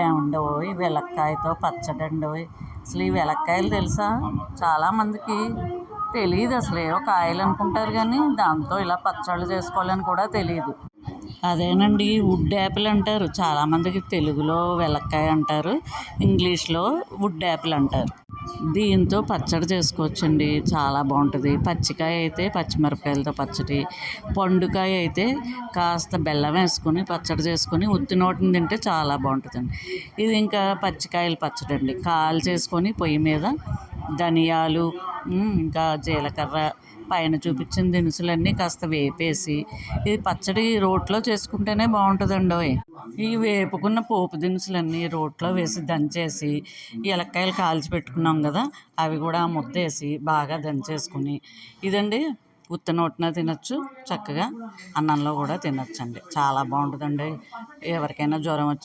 ఏమండో ఈ వెలక్కాయతో పచ్చడి అసలు ఈ వెలక్కాయలు తెలుసా? చాలామందికి తెలియదు అసలు ఏవో కాయలు అనుకుంటారు కానీ దాంతో ఇలా పచ్చళ్ళు చేసుకోవాలని కూడా తెలియదు అదేనండి వుడ్ యాపిల్ అంటారు. చాలామందికి తెలుగులో వెలక్కాయ అంటారు ఇంగ్లీష్లో వుడ్ యాపిల్ అంటారు. దీంతో పచ్చడి చేసుకోవచ్చండి. చాలా బాగుంటుంది. పచ్చికాయ అయితే పచ్చిమిరపకాయలతో పచ్చడి. పండుకాయ అయితే కాస్త బెల్లం వేసుకొని పచ్చడి చేసుకొని ఉత్తి నోటిని తింటే చాలా బాగుంటుందండి. ఇది ఇంకా పచ్చికాయల పచ్చడి అండి కాలు చేసుకొని పొయ్యి మీద ధనియాలు ఇంకా జీలకర్ర పైన చూపించిన దినుసులన్నీ కాస్త వేపేసి ఇది పచ్చడి రోట్లో చేసుకుంటేనే బాగుంటుందండి ఈ వేపుకున్న పోపు దినుసులన్నీ రోట్లో వేసి దంచేసి ఎలక్కాయలు కాల్చి పెట్టుకున్నాం కదా అవి కూడా ముద్దేసి బాగా దంచేసుకుని ఇదండి ఉత్త నోటిన తినొచ్చు చక్కగా అన్నంలో కూడా తినచ్చండి. చాలా బాగుంటుందండి. ఎవరికైనా జ్వరం వచ్చి